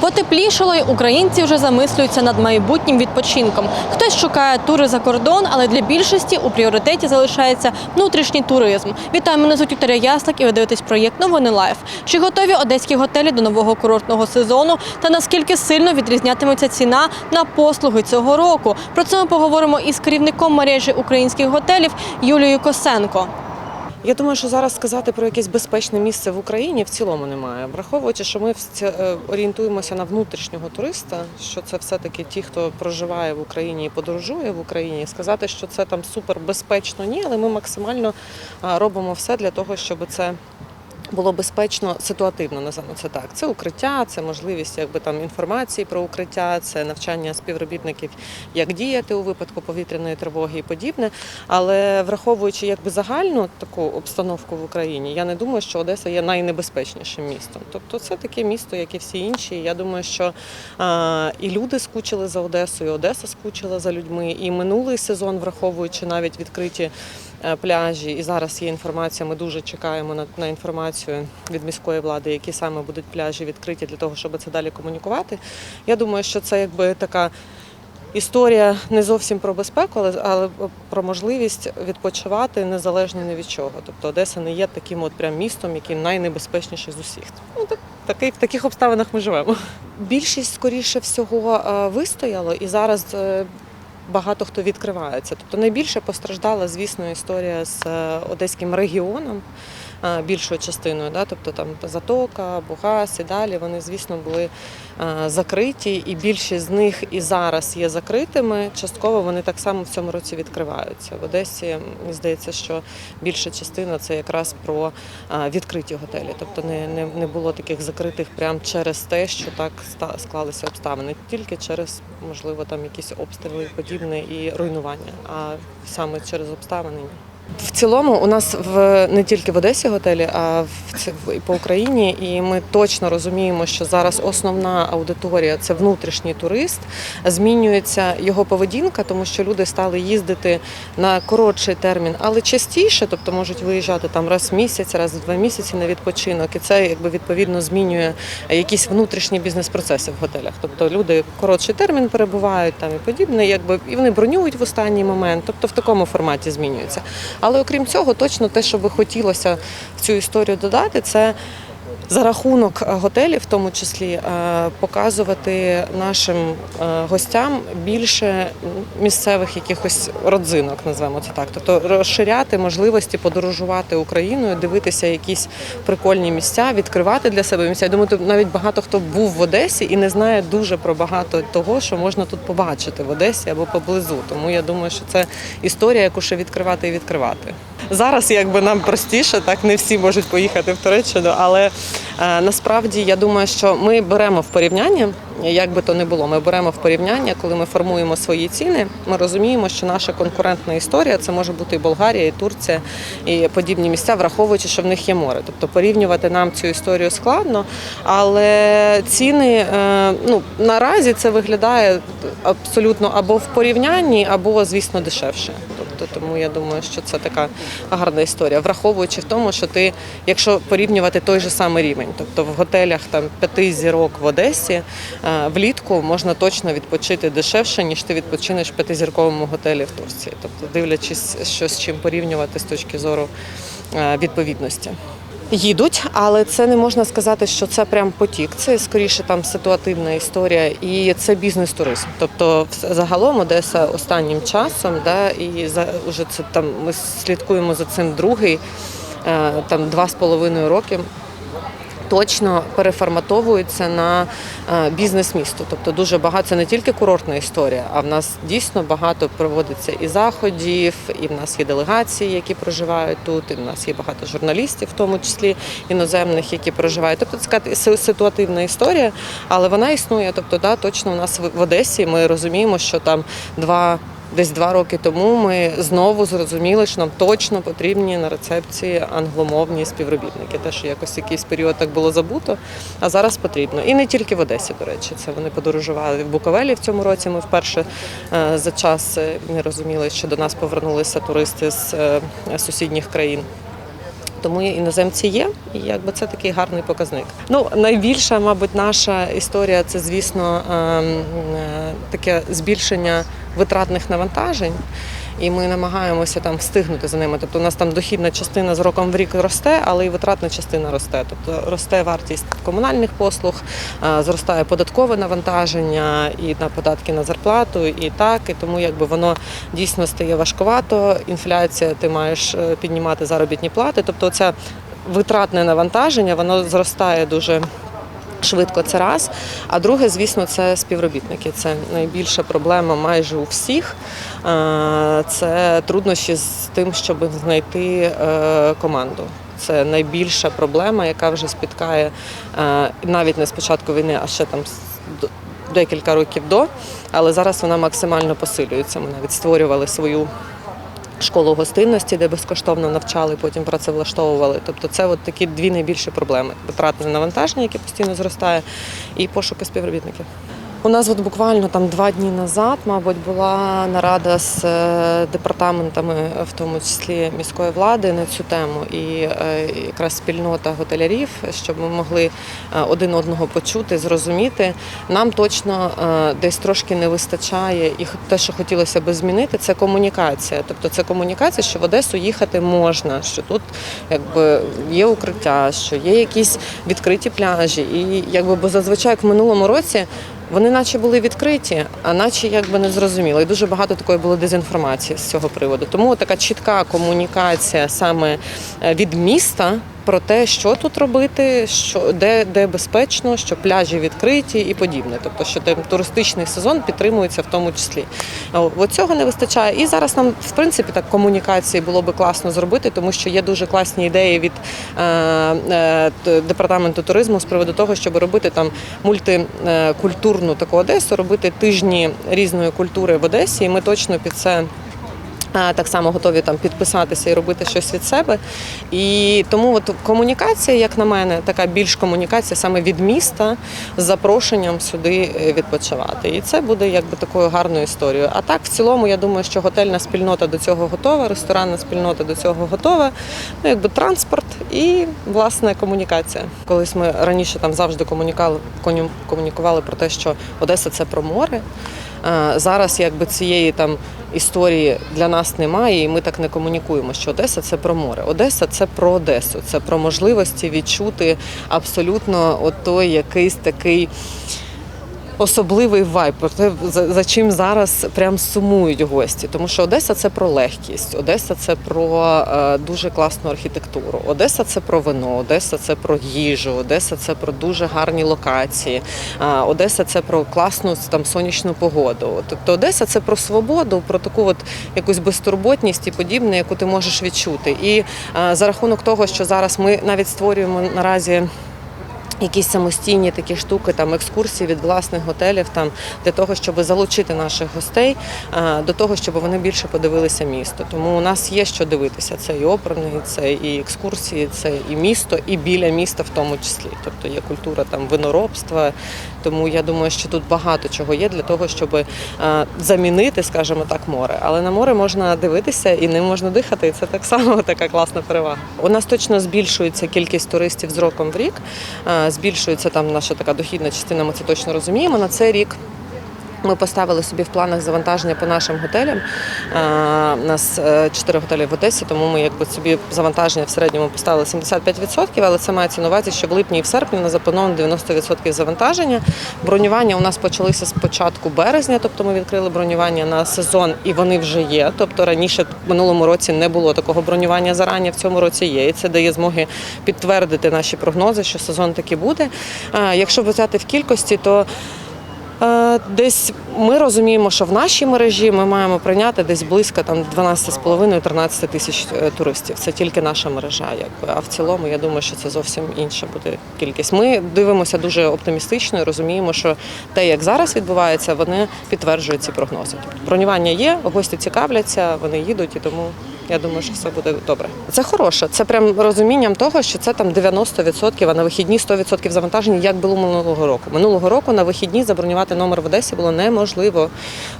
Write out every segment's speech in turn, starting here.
Потеплішало й українці вже замислюються над майбутнім відпочинком. Хтось шукає тури за кордон, але для більшості у пріоритеті залишається внутрішній туризм. Вітаю, мене звуть Вікторія Яслик і ви дивитесь проєкт Новини Лайф. Чи готові одеські готелі до нового курортного сезону та наскільки сильно відрізнятиметься ціна на послуги цього року? Про це ми поговоримо із керівником мережі українських готелів Юлією Косенко. Я думаю, що зараз сказати про якесь безпечне місце в Україні в цілому немає. Враховуючи, що ми е, орієнтуємося на внутрішнього туриста, що це все-таки ті, хто проживає в Україні і подорожує в Україні. Сказати, що це там супер безпечно, ні, але ми максимально робимо все для того, щоб це. Було безпечно ситуативно, називаємо це так. Це укриття, це можливість якби там інформації про укриття, це навчання співробітників, як діяти у випадку повітряної тривоги і подібне. Але враховуючи якби загальну таку обстановку в Україні, я не думаю, що Одеса є найнебезпечнішим містом. Тобто це таке місто, як і всі інші. Я думаю, що а, і люди скучили за Одесою, і Одеса скучила за людьми. І минулий сезон, враховуючи навіть відкриті пляжі, і зараз є інформація. Ми дуже чекаємо на, на інформацію від міської влади, які саме будуть пляжі відкриті для того, щоб це далі комунікувати. Я думаю, що це якби така. Історія не зовсім про безпеку, але, але про можливість відпочивати незалежно ні від чого. Тобто Одеса не є таким от прям містом, яким найнебезпечніше з усіх. Ну так, таки, в таких обставинах ми живемо. Більшість, скоріше всього, е, вистояло, і зараз е, багато хто відкривається. Тобто найбільше постраждала, звісно, історія з е, одеським регіоном. Більшою частиною, да, тобто там Затока, Бугас і далі вони, звісно, були закриті, і більшість з них і зараз є закритими. Частково вони так само в цьому році відкриваються. В Одесі мені здається, що більша частина це якраз про відкриті готелі. Тобто не, не, не було таких закритих прямо через те, що так склалися обставини, тільки через можливо там якісь обстріли подібне і руйнування, а саме через обставини ні. В цілому у нас в не тільки в Одесі готелі, а в і по Україні. І ми точно розуміємо, що зараз основна аудиторія це внутрішній турист. Змінюється його поведінка, тому що люди стали їздити на коротший термін, але частіше, тобто можуть виїжджати там раз в місяць, раз в два місяці на відпочинок. І це якби відповідно змінює якісь внутрішні бізнес-процеси в готелях. Тобто люди коротший термін перебувають там і подібне, якби і вони бронюють в останній момент. Тобто в такому форматі змінюється. Але окрім цього, точно те, що би хотілося в цю історію додати, це. За рахунок е, готелів, в тому числі, е, показувати нашим е, гостям більше місцевих якихось родзинок, назвемо це так. Тобто розширяти можливості подорожувати Україною, дивитися якісь прикольні місця, відкривати для себе місця. Я думаю, навіть багато хто був в Одесі і не знає дуже про багато того, що можна тут побачити в Одесі або поблизу. Тому я думаю, що це історія, яку ще відкривати і відкривати. Зараз якби нам простіше, так не всі можуть поїхати в Туреччину, але е, насправді я думаю, що ми беремо в порівняння, як би то не було, ми беремо в порівняння, коли ми формуємо свої ціни. Ми розуміємо, що наша конкурентна історія це може бути і Болгарія, і Турція, і подібні місця, враховуючи, що в них є море. Тобто порівнювати нам цю історію складно, але ціни е, ну наразі це виглядає абсолютно або в порівнянні, або звісно дешевше. Тобто, тому я думаю, що це така гарна історія, враховуючи в тому, що ти, якщо порівнювати той же самий рівень, тобто в готелях там п'яти зірок в Одесі е, влітку можна точно відпочити дешевше, ніж ти відпочинеш в п'ятизірковому готелі в Турції. Тобто, дивлячись, що з чим порівнювати з точки зору е, відповідності. Їдуть, але це не можна сказати, що це прям потік. Це скоріше там ситуативна історія, і це бізнес-туризм. Тобто, загалом Одеса останнім часом, да, і за уже це там ми слідкуємо за цим другий, е, там два з половиною роки. Точно переформатовується на е, бізнес-місто. Тобто дуже багато це не тільки курортна історія, а в нас дійсно багато проводиться і заходів, і в нас є делегації, які проживають тут, і в нас є багато журналістів, в тому числі іноземних, які проживають. Тобто це ситуативна історія, але вона існує. Тобто, да, точно у нас в Одесі ми розуміємо, що там два. Десь два роки тому ми знову зрозуміли, що нам точно потрібні на рецепції англомовні співробітники. Те, що якось якийсь період так було забуто, а зараз потрібно. І не тільки в Одесі, до речі, це вони подорожували в Буковелі в цьому році. Ми вперше е, за час не розуміли, що до нас повернулися туристи з е, сусідніх країн. Тому іноземці є, і якби це такий гарний показник. Ну найбільша, мабуть, наша історія це, звісно, ем, е, таке збільшення витратних навантажень. І ми намагаємося там встигнути за ними. Тобто у нас там дохідна частина з роком в рік росте, але і витратна частина росте. Тобто росте вартість комунальних послуг, е, зростає податкове навантаження і на податки на зарплату, і так. І тому якби воно дійсно стає важкувато. Інфляція, ти маєш е, піднімати заробітні плати. Тобто, це витратне навантаження, воно зростає дуже. Швидко це раз. А друге, звісно, це співробітники. Це найбільша проблема майже у всіх. Е, Це труднощі з тим, щоб знайти е, команду. Це найбільша проблема, яка вже спіткає е, навіть не з початку війни, а ще там декілька років до. Але зараз вона максимально посилюється. Ми навіть створювали свою школу гостинності, де безкоштовно навчали, потім працевлаштовували. Тобто це от такі дві найбільші проблеми: витратне навантаження, яке постійно зростає, і пошуки співробітників. У нас от буквально там два дні назад, мабуть, була нарада з е, департаментами, в тому числі міської влади, на цю тему. І е, якраз спільнота готелярів, щоб ми могли е, один одного почути, зрозуміти. Нам точно десь трошки не вистачає, і те, що хотілося би змінити, це комунікація. Тобто це комунікація, що в Одесу їхати можна, що тут якби є укриття, що є якісь відкриті пляжі. І якби бо зазвичай як в минулому році. Вони наче були відкриті, а наче якби не зрозуміло. І дуже багато такої було дезінформації з цього приводу. Тому така чітка комунікація саме е, від міста про те, що тут робити, що де, де безпечно, що пляжі відкриті і подібне. Тобто, що там туристичний сезон підтримується в тому числі. От цього не вистачає. І зараз нам, в принципі, так комунікації було би класно зробити, тому що є дуже класні ідеї від е, е, департаменту туризму з приводу того, щоб робити там мультикультурну таку Одесу, робити тижні різної культури в Одесі. І ми точно під це. Е, Так само готові там підписатися і робити щось від себе. І тому от комунікація, як на мене, така більш комунікація саме від міста з запрошенням сюди е, відпочивати. І це буде якби такою гарною історією. А так, в цілому, я думаю, що готельна спільнота до цього готова, ресторанна спільнота до цього готова. Ну, якби транспорт і власне комунікація. Колись ми раніше там завжди комунікували, про те, що Одеса це про море. Е, Зараз якби цієї там історії для нас немає, і ми так не комунікуємо, що Одеса це про море. Одеса це про Одесу, це про можливості відчути абсолютно от той якийсь такий. Особливий вайб, за, за чим зараз прям сумують гості. Тому що Одеса це про легкість, Одеса це про е, дуже класну архітектуру, Одеса це про вино, Одеса це про їжу, Одеса це про дуже гарні локації, е, Одеса це про класну там сонячну погоду. Тобто Одеса це про свободу, про таку от якусь безтурботність і подібне, яку ти можеш відчути. І е, за рахунок того, що зараз ми навіть створюємо наразі якісь самостійні такі штуки, там екскурсії від власних готелів, там для того, щоб залучити наших гостей до того, щоб вони більше подивилися місто. Тому у нас є що дивитися. Це і оперний, це і екскурсії, це і місто, і біля міста в тому числі. Тобто є культура там виноробства. Тому я думаю, що тут багато чого є для того, щоб замінити, скажімо так, море. Але на море можна дивитися і ним можна дихати. І це так само така класна перевага. У нас точно збільшується кількість туристів з роком в рік. Збільшується там наша така дохідна частина. Ми це точно розуміємо. На цей рік. Ми поставили собі в планах завантаження по нашим готелям. Е, У нас е, чотири готелі в Одесі, тому ми якби собі завантаження в середньому поставили 75%, але це мається на увазі, що в липні і в серпні у нас заплановано 90% завантаження. Бронювання у нас почалися з початку березня, тобто ми відкрили бронювання на сезон і вони вже є. Тобто раніше в минулому році не було такого бронювання зарані, в цьому році є. І це дає змоги підтвердити наші прогнози, що сезон таки буде. Е, Якщо взяти в кількості, то Десь ми розуміємо, що в нашій мережі ми маємо прийняти десь близько там 12,5-13 тисяч е, туристів. Це тільки наша мережа, якби. А в цілому я думаю, що це зовсім інша буде кількість. Ми дивимося дуже оптимістично і розуміємо, що те, як зараз відбувається, вони підтверджують ці прогнози. Тобто бронювання є, гості цікавляться, вони їдуть і тому Я думаю, що все буде добре. Це хороше. Це прям розумінням того, що це там 90%, а на вихідні 100% завантаження, як було минулого року. Минулого року на вихідні забронювати номер в Одесі було неможливо.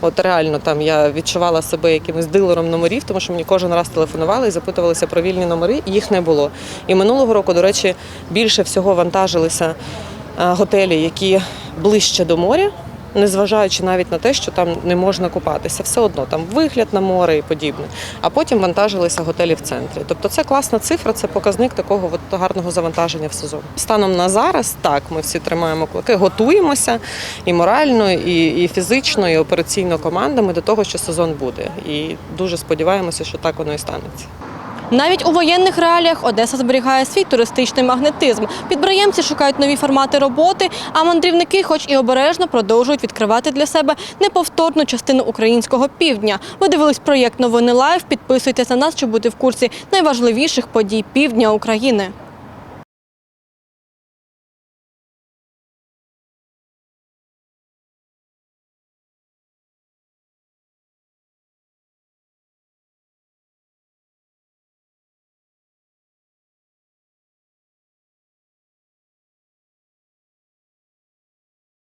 От реально там я відчувала себе якимось дилером номерів, тому що мені кожен раз телефонували і запитувалися про вільні номери, їх не було. І минулого року, до речі, більше всього вантажилися е, готелі, які ближче до моря. Незважаючи навіть на те, що там не можна купатися, все одно там вигляд на море і подібне. А потім вантажилися готелі в центрі. Тобто це класна цифра, це показник такого от гарного завантаження в сезон. Станом на зараз так, ми всі тримаємо кулаки, готуємося і морально, і, і фізично, і операційно командами до того, що сезон буде. І дуже сподіваємося, що так воно і станеться. Навіть у воєнних реаліях Одеса зберігає свій туристичний магнетизм. Підприємці шукають нові формати роботи, а мандрівники, хоч і обережно, продовжують відкривати для себе неповторну частину українського півдня. Ви дивились проєкт Новини Лайв. Підписуйтесь на нас, щоб бути в курсі найважливіших подій півдня України.